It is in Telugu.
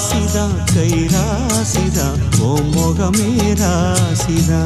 கை ராசிதா ஓ முகமே ராசிதா